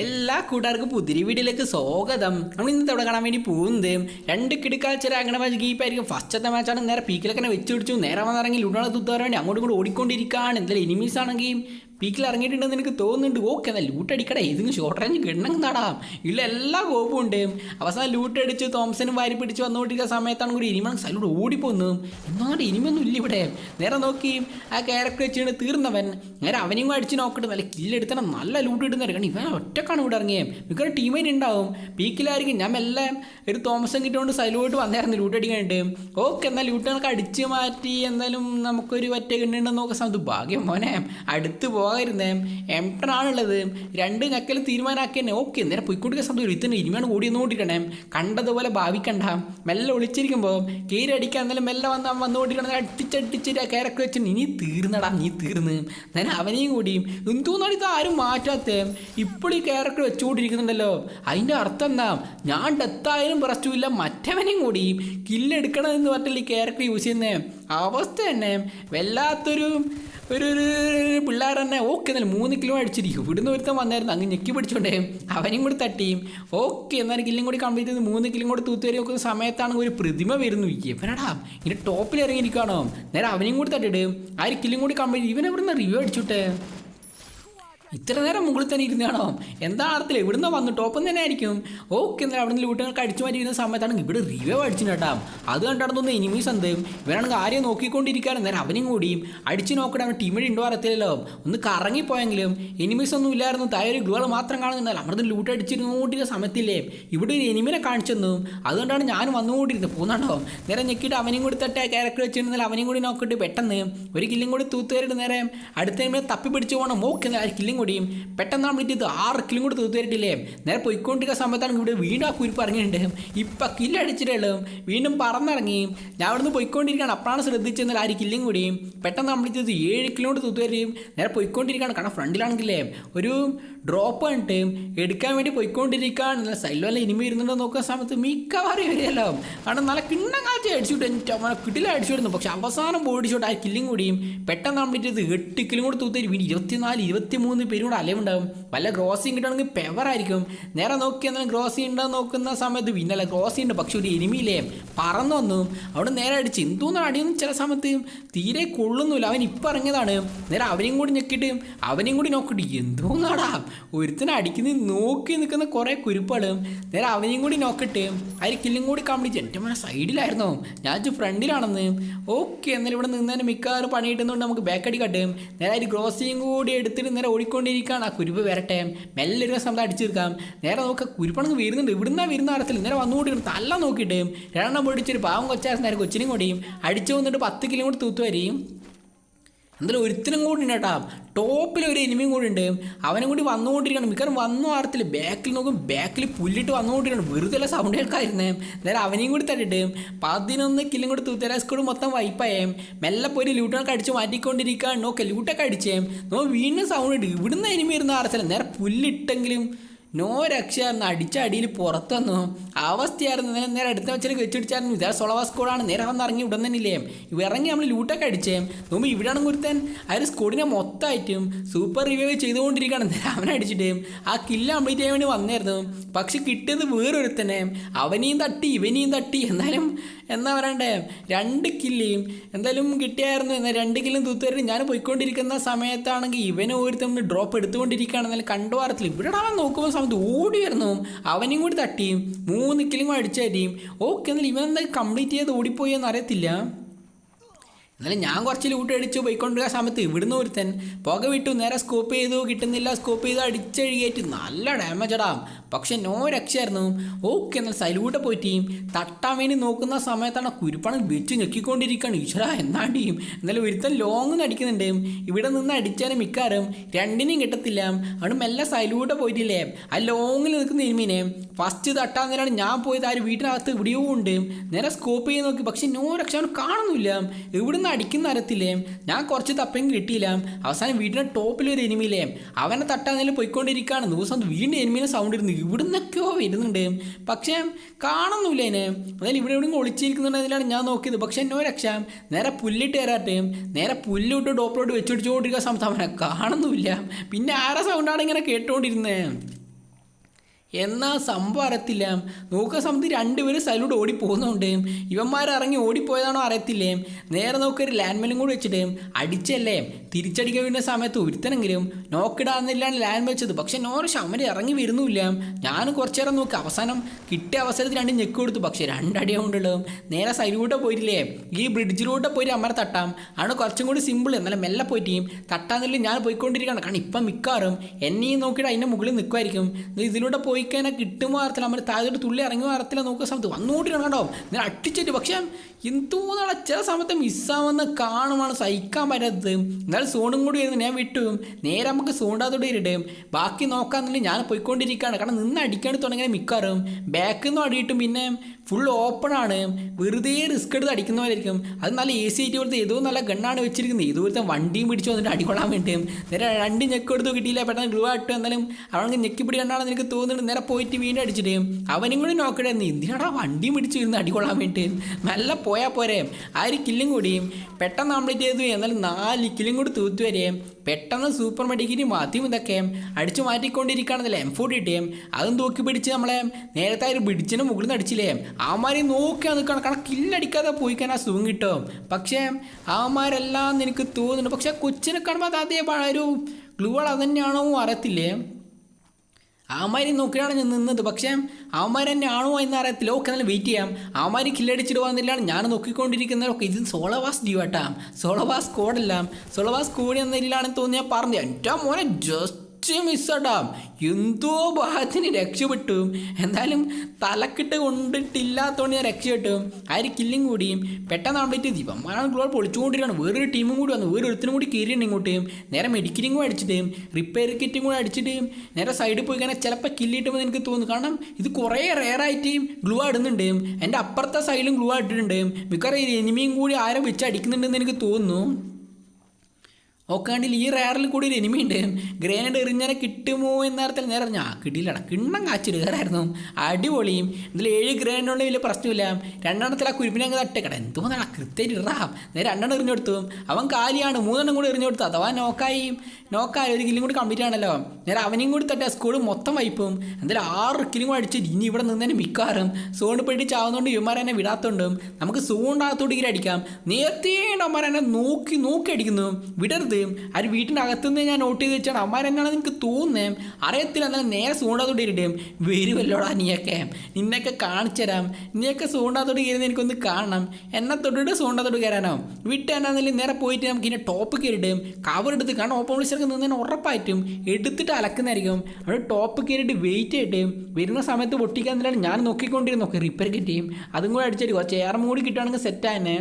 എല്ലാ കൂട്ടുകാർക്കും പുതിരി വീഡിയോയിലേക്ക് സ്വാഗതം. നമ്മൾ ഇന്നത്തെ അവിടെ കാണാൻ വേണ്ടി പോകുന്നത് രണ്ട് കിടക്കാഴ്ച അങ്ങനെ മാച്ച് ഗീപ്പായിരിക്കും ഫസ്റ്റത്തെ മാച്ചാണ് നേരെ പീക്കിലൊക്കെ വെച്ച് പിടിച്ചു. നേരെ വന്നിറങ്ങി ലുഡോളെ തുത്താൻ വേണ്ടി അങ്ങോട്ടും കൂടെ ഓടിക്കൊണ്ടിരിക്കുകയാണ്. എന്തായാലും എനിമീസ് ആണെങ്കിൽ പീക്കിൽ ഇറങ്ങിയിട്ടുണ്ടെന്ന് എനിക്ക് തോന്നുന്നുണ്ട്? ഓക്കെ എന്നാൽ ലൂട്ട് അടിക്കടാ. ഏതെങ്കിലും ഷോർട്ട് റേഞ്ച് കിട്ടണമെങ്കിൽ നടാം. ഇല്ല എല്ലാ കോപ്പും ഉണ്ട്. അവസാനം ലൂട്ട് അടിച്ച് തോംസനും വാരി പിടിച്ച് വന്നുകൊണ്ടിരിക്കുന്ന സമയത്താണ് കൂടി ഇനിമണം സൈലോട് ഓടിപ്പോന്നു. എന്നാൽ ഇനിമൊന്നും ഇല്ല ഇവിടെ. നേരെ നോക്കി. ആ ക്യാരക്ടർ വെച്ചിട്ട് തീർന്നവൻ. നേരെ അവനെയും അടിച്ച് നോക്കട്ടെ നല്ല കില്ലെടുത്തണം നല്ല ലൂട്ട് കിട്ടുന്നവർ കാരണം ഇവൻ ഒറ്റക്കാണ് ഇവിടെ ഇറങ്ങിയത് മിക്കവാറും ടീമേറ്റ് ഉണ്ടാവും. പീക്കിലായിരിക്കും. ഞാൻ മെല്ലെ ഒരു തോമസം കിട്ടുകൊണ്ട് സലൂട്ട് വന്നായിരുന്നു ലൂട്ട് അടിക്കാനായിട്ട്. ഓക്കെ എന്നാൽ ലൂട്ടുകൾക്ക് അടിച്ച് മാറ്റി. എന്തായാലും നമുക്കൊരു ഒറ്റ കിണ്ണുണ്ടെന്ന് നോക്കുന്ന സമയത്ത് ഭാഗ്യം മോനെ. അടുത്ത് പോകായിരുന്നേ എംപ്ടനാണുള്ളത് രണ്ട് ഞക്കൽ തീരുമാനമാക്കി തന്നെ ഓക്കെ നേരെ പോയിക്കൊണ്ടിരിക്കുന്ന സമയത്ത് ഇത്തന്നെ ഇരുമയാണ് ഓടി നോട്ടിക്കണേ കണ്ടതുപോലെ ഭാവിക്കണ്ട. മെല്ലെ ഒളിച്ചിരിക്കുമ്പോൾ കീരടിക്കാൻ എന്നാലും മെല്ലെ വന്ന് വന്നുകൊണ്ടിരിക്കണം അടിച്ചടിച്ചിട്ട് കയറൊക്കെ വെച്ച് ഇനി തീർന്നടാ നീ തീർന്ന്. നേരെ അവനെയും കൂടി. എന്തോന്നാണ് ഇത് ആരും മാറ്റാത്തേ? ഇപ്പോൾ ഈ കയറൊക്കെ വെച്ചുകൊണ്ടിരിക്കുന്നുണ്ടല്ലോ. അതിന്റെ അർത്ഥം എന്താ? ഞാൻ ഡെത്തായാലും പ്രശ്നമില്ല മറ്റവനെയും കൂടി കില്ലെടുക്കണമെന്ന് പറഞ്ഞില്ല ഈ ക്യാരക്ടർ യൂസ് ചെയ്യുന്നേ. അവസ്ഥ തന്നെ വല്ലാത്തൊരു ഒരു ഒരു പിള്ളേർ തന്നെ ഓക്കെ എന്നാലും മൂന്ന് കിലോ അടിച്ചിരിക്കും. ഇവിടുന്ന് ഒരുത്തം വന്നായിരുന്നു അങ്ങ് ഞെക്കി പിടിച്ചോണ്ടേ. അവനും കൂടി തട്ടിയും. ഓക്കെ എന്നാലും കില്ലും കൂടി കംപ്ലീറ്റ് ചെയ്ത് മൂന്ന് കിലും കൂടി തൂത്തുവരെ നോക്കുന്ന സമയത്താണ് ഒരു പ്രതിമ വരുന്നു. ഇവനടാ ഇനി ടോപ്പിൽ ഇറങ്ങിയിരിക്കുകയാണോ? നേരെ അവനും കൂടി തട്ടിട്ട് ആ ഒരു കില്ലും കൂടി കംപ്ലീറ്റ് ഇവൻ എവിടുന്ന് റിവ്യൂ അടിച്ചുട്ടെ? ഇത്ര നേരം മുകളിൽ തന്നെ ഇരുന്നാണോ? എന്താ അർത്ഥത്തിൽ ഇവിടുന്ന് വന്നു ടോപ്പം തന്നെ ആയിരിക്കും. ഓക്കെ എന്നാൽ അവിടെ നിന്ന് ലൂട്ടുകൾക്ക് അടിച്ചു മാറ്റിയിരുന്ന സമയത്താണ് ഇവിടെ റിവ്യൂ അടിച്ചു കേട്ടാ. അത് കണ്ടാണ് തോന്നുന്നു എനിമീസ് എന്ത്? ഇവനാണെങ്കിൽ ആരെയും നോക്കിക്കൊണ്ടിരിക്കാൻ നേരം അവനും കൂടി. അടിച്ചു നോക്കണം അവൻ ടീമിൽ ഉണ്ടോ അറിയത്തില്ലല്ലോ. ഒന്ന് കറങ്ങിപ്പോയെങ്കിലും എനിമീസ് ഒന്നും ഇല്ലായിരുന്നു. തായ ഒരു മാത്രം മാത്രം കാണുന്നുണ്ടല്ലോ അവിടെ ലൂട്ട് അടിച്ചിരുന്നോണ്ടിരിക്കുന്ന സമയത്തില്ലേ? ഇവിടെ ഒരു എനിമിനെ കാണിച്ചെന്നു. അതുകൊണ്ടാണ് ഞാൻ വന്നുകൊണ്ടിരുന്നത്. പോകുന്നുണ്ടോ നേരെ ഞെക്കിയിട്ട് അവനെയും കൂടി തട്ടേ ക്യാരക്ടർ വെച്ചിരുന്നാൽ അവനെയും കൂടി നോക്കിയിട്ട് പെട്ടെന്ന് ഒരു കില്ലും കൂടി തൂത്തുകാരുടെ നേരെ അടുത്ത എനിമിനെ തപ്പി പിടിച്ചു പോകണം. ഓക്കെ കില്ലും കൂടിയും പെട്ടെന്ന് നമ്മൾ ഇത് ആറ് കിലും കൂടി തീർത്തിട്ടില്ലേ നേരെ പോയിക്കൊണ്ടിരിക്കുന്ന സമയത്താണ് ഇവിടെ വീണ്ടും ആ കുരിപ്പ് ഇറങ്ങിയിട്ടുണ്ട് ഇപ്പം കില്ലടിച്ചിട്ടുള്ളൂ വീണ്ടും പറന്നിറങ്ങി. ഞാൻ അവിടുന്ന് പോയിക്കൊണ്ടിരിക്കുകയാണ്. അപ്പോഴാണ് ശ്രദ്ധിച്ചെന്നാൽ ആ ഒരു കില്ലും കൂടിയും. പെട്ടെന്ന് നമ്മൾ ഇത് ഏഴ് കിലോ തൂത്തുവരെയും നേരെ പോയിക്കൊണ്ടിരിക്കുകയാണ്. കാരണം ഫ്രണ്ടിലാണെങ്കിലേ ഒരു ഡ്രോപ്പ് കണ്ടിട്ട് എടുക്കാൻ വേണ്ടി പോയിക്കൊണ്ടിരിക്കുകയാണ്. നല്ല സൈഡിൽ ഇനിമ ഇരുന്നുണ്ടോ നോക്കുന്ന സമയത്ത് മിക്കവാറും വരികയല്ലോ കാരണം നല്ല കിണ്ണം കാച്ചി അടിച്ചുവിട്ട് എനിക്ക് അവനെ കിട്ടില്ല അടിച്ചുവിടുന്നു പക്ഷെ അവസാനം ബോഡി ഷോട്ട് ആ കില്ലും കൂടിയും പെട്ടെന്ന് കംപ്ലീറ്റ് ചെയ്ത് എട്ട് കിലും കൂടെ തൂത്തേരി പിന്നെ ഇരുപത്തിനാല് ഇരുപത്തി മൂന്ന് പേരും കൂടെ അലവുണ്ടാവും വല്ല ഗ്രോസിങ് കിട്ടുകയാണെങ്കിൽ പെവറായിരിക്കും നേരെ നോക്കി എന്നാൽ ഗ്രോസി ഉണ്ടോ നോക്കുന്ന സമയത്ത് പിന്നല്ല ഗ്രോസി ഉണ്ട്. പക്ഷെ ഒരു എനിമിയില്ലേ പറന്നു വന്നു. അവിടെ നേരെ അടിച്ച് എന്തോന്ന് അടിയൊന്നും ചില സമയത്ത് തീരെ കൊള്ളുന്നില്ല. അവൻ ഇപ്പം ഇറങ്ങിയതാണ്. നേരെ അവനെയും കൂടി ഞെക്കിയിട്ട് അവനെയും കൂടി നോക്കിയിട്ട് എന്തോന്നാടാ? ഒരുത്തനെ അടിക്കുന്ന നോക്കി നിൽക്കുന്ന കുറേ കുരുപ്പാൾ നേരെ അവനെയും കൂടി നോക്കട്ടെ. അതിൽ കില്ലും കൂടി കംപ്ലീറ്റ് എന്റെ മോനെ സൈഡിലായിരുന്നോ? ഞാൻ ഫ്രണ്ടിലാണെന്ന്. ഓക്കെ എന്നാലും ഇവിടെ നിന്നതിന് മിക്കവാറും പണി കിട്ടുന്നതുകൊണ്ട് നമുക്ക് ബാക്ക് അടി കട്ടും നേരെ അതിൽ ഗ്രോസിയും കൂടി എടുത്തിട്ട് നേരെ ഓടിക്കൊണ്ടിരിക്കുകയാണ്. ആ കുരുപ്പ് വരട്ടെ. മെല്ലെ ഒരു സമയത്ത് അടിച്ചു തീർക്കാം. നേരെ നോക്കുക കുരുപ്പണങ്ങ് വരുന്നുണ്ട് ഇവിടുന്ന് വരുന്ന അറത്തിൽ നേരെ വന്നുകൊണ്ടിരിക്കണം തല്ല നോക്കിയിട്ട് രണ്ടെണ്ണം പൊടിച്ചൊരു പാവം കൊച്ചായിരുന്നു നേരെ കൊച്ചിനും കൂടിയും. അടിച്ചു വന്നിട്ട് പത്ത് കിലോ കൂടി തൂത്തു വരെയും എന്തായാലും ഒരുത്തിനും കൂടി കേട്ടാ. ടോപ്പിൽ ഒരു എനിമിയും കൂടി ഉണ്ട്. അവനും കൂടി വന്നുകൊണ്ടിരിക്കണം മിക്കവാറും വന്നു ആർത്തില്ല ബാക്കിൽ നോക്കും ബാക്കിൽ പുല്ലിട്ട് വന്നുകൊണ്ടിരിക്കണം വെറുതെ അല്ല സൗണ്ട് കേൾക്കായിരുന്നേ നേരെ അവനെയും കൂടി തട്ടിട്ട് പതിനൊന്ന് കിലും കൂടി തൂത്തരാ സ്കൂൾ മൊത്തം വൈപ്പായേ മെല്ലെ പോയി ലൂട്ടൊക്കെ അടിച്ച് മാറ്റിക്കൊണ്ടിരിക്കുകയാണ്. നോക്കെ ലൂട്ടൊക്കെ അടിച്ചേ. നോ വീണ്ടും സൗണ്ട് ഇട്ട്. ഇവിടുന്ന് എനിമി ഇരുന്ന ആർത്തില്ല. നേരെ പുല്ലിട്ടെങ്കിലും നോ രക്ഷയായിരുന്നു അടിച്ച അടിയിൽ പുറത്തു വന്നു. അവസ്ഥയായിരുന്നു. നേരെ നേരെ അടുത്ത വെച്ചാൽ വെച്ചിടിച്ചായിരുന്നു ഇതാ സൊളവ സ്കോഡാണ് നേരെ വന്ന് ഇറങ്ങി ഉടൻ തന്നെ ഇല്ലേ ഇറങ്ങി നമ്മൾ ലൂട്ടൊക്കെ അടിച്ചേ. നോമ്പ് ഇവിടെയാണ് കുരുത്തൻ ആ ഒരു സ്കോഡിനെ മൊത്തമായിട്ടും സൂപ്പർ റിവൈവ് ചെയ്തുകൊണ്ടിരിക്കുകയാണ്. നേരെ അവനെ അടിച്ചിട്ട് ആ കില്ല കംപ്ലീറ്റ് ചെയ്യാൻ വേണ്ടി വന്നായിരുന്നു. പക്ഷെ കിട്ടിയത് വേറൊരുത്തനെ. അവനെയും തട്ടി ഇവനെയും തട്ടി. എന്നാലും എന്നാ പറയണ്ടേ? രണ്ട് കില്ലിയും എന്തായാലും കിട്ടിയായിരുന്നു. എന്നാൽ രണ്ട് കില്ലും തൂത്തുവരും ഞാൻ പോയിക്കൊണ്ടിരിക്കുന്ന സമയത്താണെങ്കിൽ ഇവനെ ഒരുത്തം ഡ്രോപ്പ് എടുത്തുകൊണ്ടിരിക്കുകയാണ്. എന്നാലും കണ്ടു വാരത്തിൽ ഇവിടെ അവൻ നോക്കുമ്പോൾ സമയത്ത് ഓടി വരുന്നു അവനെയും കൂടി തട്ടിയും. മൂന്ന് കിലും അടിച്ചായിരിക്കും ഓക്കെ എന്നാൽ ഇവൻ എന്താ കംപ്ലീറ്റ് ചെയ്ത് ഓടിപ്പോയി എന്ന് അറിയത്തില്ല എന്നാലും ഞാൻ കുറച്ച് ലൂട്ട് അടിച്ചു പോയിക്കൊണ്ടിരിക്കുന്ന സമയത്ത് ഇവിടുന്ന് ഒരുത്തൻ പുക വിട്ടു നേരെ സ്കോപ്പ് ചെയ്തു കിട്ടുന്നില്ല സ്കോപ്പ് ചെയ്ത് അടിച്ചഴുകിയിട്ട് നല്ല ഡാമേജ് ഇടാം പക്ഷെ നോ രക്ഷയായിരുന്നു. ഓക്കെ എന്നാൽ സൈലൂട്ട് പോയിട്ടേയും തട്ടാൻ വേണ്ടി നോക്കുന്ന സമയത്താണ് കുരുപ്പണം വെച്ച് ഞെക്കിക്കൊണ്ടിരിക്കുകയാണ്. ഈശ്വര എന്നാണ്ടിയും എന്നാലും ഒരുത്തൻ ലോങ് അടിക്കുന്നുണ്ട്. ഇവിടെ നിന്ന് അടിച്ചാലും മിക്കാറും രണ്ടിനെയും കിട്ടത്തില്ല. അവിടെ മെല്ലെ സൈലൂട്ട് പോയിട്ടില്ലേ? ആ ലോങ്ങിൽ നിൽക്കുന്ന ഇരുമീനെ ഫസ്റ്റ് തട്ടാൻ നേരമാണ് ഞാൻ പോയത്. ആ ഒരു വീട്ടിനകത്ത് ഇവിടെയോ ഉണ്ട്. നേരെ സ്കോപ്പ് ചെയ്ത് നോക്കി. പക്ഷെ നോ രക്ഷ കാണുന്നില്ല. ഇവിടുന്ന് അടിക്കുന്ന അരത്തില്ലേ? ഞാൻ കുറച്ച് തപ്പയും കിട്ടിയില്ല. അവസാനം വീടിന്റെ ടോപ്പിൽ ഒരു എനിമിയില്ലേ? അവനെ തട്ടാന്നേലും പോയിക്കൊണ്ടിരിക്കുകയാണ് ദിവസം വീണ്ടും എനിമീനെ സൗണ്ട് ഇരുന്നു ഇവിടുന്നൊക്കെയോ വരുന്നുണ്ട്. പക്ഷേ കാണുന്നില്ല എന്നെ. അതായത് ഇവിടെ എവിടെയും ഒളിച്ചിരിക്കുന്നുണ്ടെങ്കിലാണ് ഞാൻ നോക്കിയത്. പക്ഷേ എന്നോ രക്ഷ. നേരെ പുല്ലിട്ട് കയറാട്ടെ. നേരെ പുല്ലിട്ട് ടോപ്പിലോട്ട് വെച്ചിടിച്ചുകൊണ്ടിരിക്കുന്ന സമയത്ത് അവനെ കാണുന്നില്ല പിന്നെ ആരെ സൗണ്ടാണ് ഇങ്ങനെ കേട്ടുകൊണ്ടിരുന്നത് എന്നാ സംഭവം അറിയത്തില്ല. നോക്കുക സമയത്ത് രണ്ടുപേരും സൈലൂടെ ഇവന്മാർ ഇറങ്ങി ഓടിപ്പോയതാണോ അറിയത്തില്ലേ? നേരെ നോക്കി ഒരു ലാൻഡ് മെല്ലും കൂടി വെച്ചിട്ട് അടിച്ചല്ലേ? തിരിച്ചടിക്കാൻ വരുന്ന സമയത്ത് ഒരുത്തനെങ്കിലും നോക്കിടാന്നില്ലാണ് ലാൻഡ് വെച്ചത്. പക്ഷെ നോറ് അവർ ഇറങ്ങി വരുന്നില്ല ഞാൻ കുറച്ചു നേരം നോക്കി. അവസാനം കിട്ടിയ അവസരത്തിൽ രണ്ട് ഞെക്ക് കൊടുത്തു. പക്ഷെ രണ്ടടിയ കൊണ്ടുള്ളൂ നേരെ സൈലൂടെ പോയിട്ടില്ലേ? ഈ ബ്രിഡ്ജിലൂടെ പോയി അമ്മ തട്ടാം. ആണ് കുറച്ചും കൂടി സിമ്പിൾ എന്നാലും മെല്ലെ പോയിട്ട് തട്ടാന്നില്ല ഞാൻ പോയിക്കൊണ്ടിരിക്കുകയാണ്. കാരണം ഇപ്പം മിക്കാറും എന്നെയും നോക്കിയിട്ട് അതിന്റെ മുകളിൽ നിൽക്കുമായിരിക്കും. ഇതിലൂടെ പോയി കഴിഞ്ഞാൽ കിട്ടുമോ അറിയത്തില്ല നമ്മൾ താഴോട്ട് തുള്ളി ഇറങ്ങി അറിയത്തില്ല നോക്കുന്ന സമയത്ത് വന്നുകൊണ്ടിരിക്കണം കേട്ടോ ഞാൻ അട്ടിച്ചിട്ട് പക്ഷേ എന്തോ നാളെ ചില സമയത്ത് മിസ്സാവുന്ന കാണുമാണ് സഹിക്കാൻ പറ്റാത്തത്. എന്നാൽ സോണും കൂടി വരുന്നു ഞാൻ വിട്ടു. നേരെ നമുക്ക് സോണ്ടാത്തോടെ ഇരിടും. ബാക്കി നോക്കാന്നില്ല ഞാൻ പോയിക്കൊണ്ടിരിക്കുകയാണ്. കാരണം നിന്ന് അടിക്കാൻ തുടങ്ങിയ മിക്കാറും ബാക്കിൽ നിന്നും അടിയിട്ടും പിന്നെ ഫുൾ ഓപ്പൺ ആണ്. വെറുതെ റിസ്ക് എടുത്ത് അടിക്കുന്നവരായിരിക്കും അത് നല്ല എ സി ആയിട്ട് പോലത്തെ ഏതോ നല്ല ഗണ്ണാണ് വെച്ചിരിക്കുന്നത്. ഇതുപോലത്തെ വണ്ടിയും പിടിച്ച് വന്നിട്ട് അടികൊള്ളാൻ വേണ്ടിയും നേരെ രണ്ട് ഞെക്ക് കിട്ടിയില്ല. പെട്ടെന്ന് ഗ്ലൂ ആട്ടും എന്നാലും അവിടെ ഞെക്കി പിടി കണ്ടാണെന്ന് എനിക്ക് തോന്നുന്നുണ്ട്. നേരെ പോയിട്ട് വീണ്ടും അടിച്ചിട്ട് അവനും കൂടി നീ എന്തിനാടാ വണ്ടി പിടിച്ച് വരുന്ന അടികൊള്ളാൻ വേണ്ടി നല്ല പോയാൽ പോരെ. ആ ഒരു കില്ലും കൂടിയും പെട്ടെന്ന് കംപ്ലീറ്റ് ചെയ്തു. എന്നാലും നാല് കില്ലും കൂടി തൂത്തു വരെയും പെട്ടെന്ന് സൂപ്പർ മെഡിക്കിനും ആദ്യം ഇതൊക്കെ അടിച്ചു മാറ്റിക്കൊണ്ടിരിക്കുകയാണെന്നല്ലേ എം ഫോർട്ടി ഇട്ടേം അതും തൂക്കി പിടിച്ച് നമ്മളെ നേരത്തെ ഒരു പിടിച്ചിന് മുകളിൽ നിന്ന് അടിച്ചില്ലേ? ആമാരി നോക്കിയാൽ നിൽക്കണം കാരണം കില്ലടിക്കാതെ പോയിക്കാൻ ആ സുഖം കിട്ടും. പക്ഷേ ആമാരെല്ലാം എനിക്ക് തോന്നുന്നുണ്ട്. പക്ഷേ കൊച്ചിനെ കാണുമ്പോൾ അത് അതേ ഒരു ഗ്ലൂവൾ അത് തന്നെയാണോ അറിയത്തില്ലേ? അവന്മാരി നോക്കിയാണ് നിന്നത്. പക്ഷേ അവന്മാർ തന്നെ ആണോ എന്ന് അറിയത്തില്ല ഓക്കെ നല്ല വെയിറ്റ് ചെയ്യാം. അവന്മാർ കില്ലടിച്ചിട്ട് വന്നില്ലാണ് ഞാൻ നോക്കിക്കൊണ്ടിരിക്കുന്നത് ഒക്കെ ഇത് സോളവാസ് ഡ്യൂട്ടാ സോളവാസ് കോഡല്ല സോളവാസ് കോഡ് എന്നതിലാണെന്ന് തോന്നി ഞാൻ പറഞ്ഞു. എന്റെ മോനെ ജസ്റ്റ് മിസ്സടാ എന്തോ ഭാഗത്തിന് രക്ഷപ്പെട്ടു. എന്തായാലും തലക്കിട്ട് കൊണ്ടിട്ടില്ലാത്തതുകൊണ്ട് ഞാൻ രക്ഷപ്പെട്ടു. ആ ഒരു കില്ലും കൂടിയും പെട്ടെന്ന് ചെയ്തു ഇവന്മാരാണ് ഗ്ലോൾ പൊളിച്ചുകൊണ്ടിരിക്കുകയാണ്. വേറൊരു ടീമും കൂടി വന്നു. വേറെ ഒരുത്തിനും കൂടി കയറിയുണ്ട് ഇങ്ങോട്ട്. നേരെ മെഡിക്കലും കൂടെ അടിച്ചിട്ട് റിപ്പയർ കിറ്റും കൂടെ അടിച്ചിട്ട് നേരെ സൈഡിൽ പോയി കഴിഞ്ഞാൽ ചിലപ്പോൾ കില്ലിട്ടുമ്പോൾ എനിക്ക് തോന്നുന്നു. കാരണം ഇത് കുറേ റെയറായിട്ട് ഗ്ലൂ ആടുന്നുണ്ട് എന്റെ അപ്പുറത്തെ സൈഡിലും ഗ്ലൂ ആട്ടിട്ടുണ്ട് മിക്കവാറും എനിമിയും കൂടി ആരും വെച്ച് അടിക്കുന്നുണ്ടെന്ന് എനിക്ക് തോന്നുന്നു. ഓക്കാണ്ടിൽ ഈ റയറിൽ കൂടി ഒരു എനിമി ഉണ്ട് ഗ്രേനഡ് എറിഞ്ഞാൽ കിട്ടുമോ എന്നർത്ഥത്തിൽ നേരെ ഞാൻ കിട്ടിയില്ലടാ. കിണ്ണം കാച്ചിടുകയായിരുന്നു അടിപൊളിയും. ഇതിൽ ഏഴ് ഗ്രേനഡുള്ള വലിയ പ്രശ്നമില്ല. രണ്ടെണ്ണത്തിൽ ആ കുരുപ്പിനെ അങ്ങ് തട്ടേക്കട. എന്തോന്നാണ് കൃത്യമായിട്ട് ഇറാം. നേരെ രണ്ടെണ്ണം എറിഞ്ഞു കൊടുത്തു. അവൻ കാലിയാണ്. മൂന്നെണ്ണം കൂടി എറിഞ്ഞു കൊടുത്തു. അഥവാ നോക്കായി നോക്കായി ഒരു കില്ലും കൂടി കംപ്ലീറ്റ് ആണല്ലോ. നേരെ അവനെയും കൂടി തട്ട. സ്കൂൾ മൊത്തം വൈപ്പും. എന്തായാലും ആറ് കില്ലും കൂടി അടിച്ച് ഇനി ഇവിടെ നിന്നതിന് മിക്കാറും സോണ് പെട്ടി ചാവുന്നതുകൊണ്ട് ഇവന്മാർ എന്നെ വിടാത്തോണ്ടും. നമുക്ക് സോണ്ടാകത്തോട്ട് ഇങ്ങനെ അടിക്കാം നേരത്തെ എന്നെ നോക്കി നോക്കി അടിക്കുന്നു. വിടരുത്. ആര് വീട്ടിന്റെ അകത്തുനിന്ന് ഞാൻ നോട്ട് ചെയ്ത് വെച്ചാണ്. എന്നാണ് എനിക്ക് തോന്നുന്നേ? അറിയത്തില്ല. എന്നാലും നേരെ സൂണ്ടാത്തോടെ ഇരിട്ടേം വരുമല്ലോടാ നീയൊക്കെ. നിന്നെയൊക്കെ കാണിച്ചു തരാം നീയൊക്കെ സൂണ്ടാത്തോട്ട് കയറുന്ന എനിക്കൊന്ന് കാണണം. എന്നെ തൊട്ടിട്ട് സൂണ്ടാത്തോട് കയറാനോ വിട്ട് എന്നാണെങ്കിലും നേരെ പോയിട്ട് നമുക്ക് ഇനി ടോപ്പ് കയറിയിട്ട് കവർ എടുത്ത് കാരണം ഓപ്പൺ വിളിച്ചൊക്കെ നിന്നതിന് ഉറപ്പായിട്ടും എടുത്തിട്ട് അലക്കുന്നതായിരിക്കും. അവിടെ ടോപ്പ് കയറിയിട്ട് വെയിറ്റ് ആയിട്ട് വരുന്ന സമയത്ത് പൊട്ടിക്കാൻ തന്നെയാണ് ഞാൻ നോക്കിക്കൊണ്ടിരുന്നു നോക്കി റിപ്പയർ കിട്ടിയും അതും കൂടെ അടിച്ചിട്ട് കുറച്ച് മൂടി കൂടി കിട്ടുകയാണെങ്കിൽ സെറ്റാന്നെ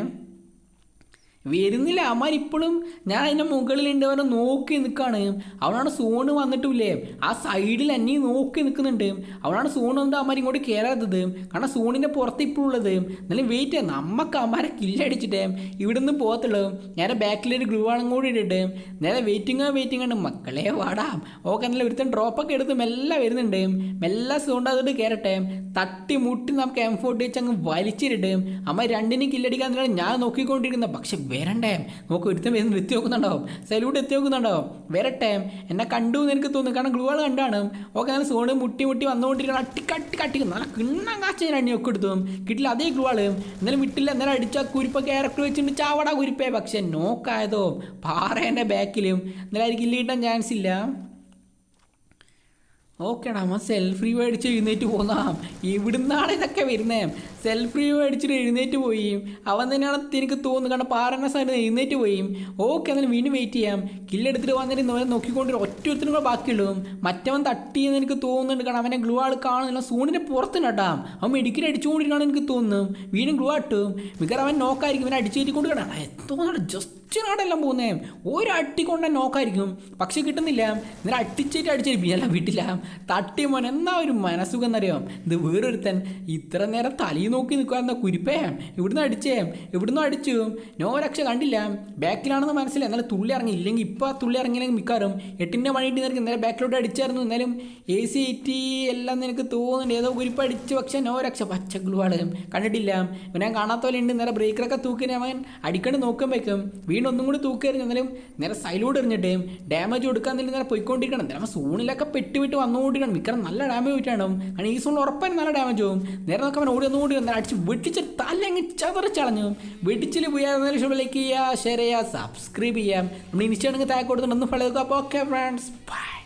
വരുന്നില്ല. അവന്മാർ ഇപ്പോഴും ഞാൻ അതിന്റെ മുകളിലുണ്ട് അവനെ നോക്കി നിൽക്കുകയാണ് അവനാണ് സോണ് വന്നിട്ടില്ലേ? ആ സൈഡിൽ അന്നീ നോക്കി നിൽക്കുന്നുണ്ട് അവനാണ് സോണ് വന്നിട്ട് അവന്മാർ ഇങ്ങോട്ട് കയറാത്തത് കാരണം സോണിന്റെ പുറത്ത് ഇപ്പോഴുള്ളത് എന്നാലും വെയിറ്റ് ചെയ്യാം നമുക്ക് അമ്മാരെ കില്ലടിച്ചിട്ടേ നിന്ന് പോകത്തുള്ളൂ. നേരെ ബാക്കിലൊരു ആളും കൂടി ഇട്ടിട്ട് നേരെ വെയിറ്റിംഗ് വെയിറ്റിംഗ് ആണ്. മക്കളെ വാടാം. ഓക്കെ എന്നാലും ഒരുത്തൻ ഡ്രോപ്പൊക്കെ എടുത്ത് മെല്ലെ വരുന്നുണ്ട്. മെല്ലെ സോണ്ട് അതുകൊണ്ട് കയറട്ടെ തട്ടി മുട്ടി നമുക്ക് എം ഫോർട്ടി വെച്ച് അങ്ങ് വലിച്ചിട്ട് അമ്മ രണ്ടിനും കില്ലടിക്കാൻ ഞാൻ നോക്കിക്കൊണ്ടിരിക്കുന്നത്. പക്ഷെ വരണ്ടേ? നോക്ക് ഒരുത്തം വരുന്ന എത്തി നോക്കുന്നുണ്ടാവും. സൈലൂട്ട് എത്തി നോക്കുന്നുണ്ടാവും. വരട്ടെ? എന്നെ കണ്ടു എന്ന് എനിക്ക് തോന്നുന്നു. കാരണം ഗ്ലൂ ആൾ കണ്ടാണ്. ഓക്കെ അങ്ങനെ സോണ് മുട്ടി മുട്ടി വന്നുകൊണ്ടിരിക്കണം അട്ടി കട്ടി കട്ടി. നല്ല കിണ്ണം കാച്ച ഞാൻ അണ്ണി ഒക്കെ എടുത്തു. കിട്ടില്ല അതേ ഗ്ലൂ ആൾ എന്നാലും വിട്ടില്ല. എന്നാലും അടിച്ച കുരിപ്പ ക്യാരക്ടർ വെച്ചിട്ട് ചാവടാ കുരിപ്പേ. പക്ഷെ നോക്കായതോ? പാറേന്റെ ബാക്കിലും എന്നാലും അതിൽ കിട്ടാൻ ചാൻസ് ഇല്ല. ഓക്കേടാ അമ്മ സെൽഫ് റിവ്യൂ അടിച്ച് എഴുന്നേറ്റ് പോന്നാം. ഇവിടുന്നാണ് ഇതൊക്കെ വരുന്നത് സെൽഫ് റിവ്യൂ അടിച്ചിട്ട് എഴുന്നേറ്റ് പോയി. അവൻ തന്നെയാണ് എനിക്ക് തോന്നുന്നു കാരണം പാറന്ന സാധനം എഴുന്നേറ്റ് പോയി. ഓക്കെ എന്നാലും വീണ്ടും വെയിറ്റ് ചെയ്യാം. കില്ലെടുത്തിട്ട് വന്നിട്ട് നോക്കി നോക്കിക്കൊണ്ട് ഒറ്റ ഒരുത്തിനും കൂടെ ബാക്കിയുള്ളൂ. മറ്റവൻ തട്ടിയെന്ന് എനിക്ക് തോന്നുന്നുണ്ട് കാരണം അവനെ ഗ്ലൂ ആൾ കാണുന്നില്ല. സൂണിന്റെ പുറത്ത് നട്ടാം അവൻ മെഡിക്കൽ അടിച്ചുകൊണ്ടിരിക്കുകയാണെന്ന് എനിക്ക് തോന്നുന്നു. വീണ്ടും ഗ്ലൂ ആട്ടും. മിക്കവാറും അവൻ നോക്കായിരിക്കും ഇവനെ അടിച്ചേറ്റിക്കൊണ്ട് കാണാം എന്തോ ജസ്റ്റ് നാടെല്ലാം പോകുന്നേ. ഒരട്ടി കൊണ്ട് നോക്കായിരിക്കും. പക്ഷെ കിട്ടുന്നില്ല. ഇന്നലെ അട്ടിച്ചേറ്റ് അടിച്ചേൽപ്പിക്കല്ല വീട്ടില്ല തട്ടി മോൻ എന്നാ ഒരു മനസ്സുഖം എന്നറിയാം ഇത് വേറൊരുത്തൻ ഇത്ര നേരം തലയിൽ നോക്കി നിൽക്കുക കുരിപ്പേ? ഇവിടുന്ന് അടിച്ചേ? ഇവിടുന്ന് അടിച്ചു. നോ രക്ഷ കണ്ടില്ല. ബാക്കിലാണെന്ന് മനസ്സിലായി. എന്നാലും തുള്ളി ഇറങ്ങി. ഇല്ലെങ്കിൽ ഇപ്പോൾ ആ തുള്ളി ഇറങ്ങിയില്ലെങ്കിൽ മിക്കാറും എട്ടിന്റെ മണിയിട്ട് നിനക്ക്. ഇന്നലെ ബാക്കിലോട്ട് അടിച്ചായിരുന്നു. എന്നാലും എ സി ടി എല്ലാം നിനക്ക് തോന്നുന്നുണ്ട്. ഏതോ കുരിപ്പ് അടിച്ച്. പക്ഷേ നോ രക്ഷ. പച്ചഗ്ലുവാൾ. കണ്ടിട്ടില്ല. ഇവനെ കാണാത്ത പോലെ ഉണ്ട്. ഇന്നലെ ബ്രേക്കറൊക്കെ തൂക്കിനെ അവൻ അടിക്കണ്ട് നോക്കുമ്പോഴേക്കും. വീണ്ടും ഒന്നും കൂടി തൂക്കി എറിഞ്ഞു എന്നാലും നേരെ സൈലോട് എറിഞ്ഞിട്ട് ഡാമേജ് കൊടുക്കാൻ തന്നെ നേരെ പോയിക്കൊണ്ടിരിക്കണം. നേരെ സൂണിലൊക്കെ പെട്ടുവിട്ട് വന്നു വന്നുകൊണ്ടിരിക്കണം. മിക്കറ നല്ല ഡാമേജ് പോയിട്ടാണ് കാരണം ഈ സോണിൽ ഉറപ്പായി നല്ല ഡാമേജ് പോകും നേരെ നോക്കാൻ ഓടി ഒന്നുകൂടി നേരെ അടിച്ച് വെട്ടിച്ച് തലങ്ങ് ചതറിച്ചളഞ്ഞു വെട്ടിച്ചിൽ പോയാൽ ലൈക്ക് ചെയ്യുക ഷെയർ ചെയ്യുക സബ്സ്ക്രൈബ് ചെയ്യാം നമ്മൾ ഇൻസ്റ്റാണെങ്കിൽ താഴെ കൊടുത്തിട്ടുണ്ട് ഒന്ന് ഫോളോ അപ്പോൾ ഓക്കെ ഫ്രണ്ട്സ് ബൈ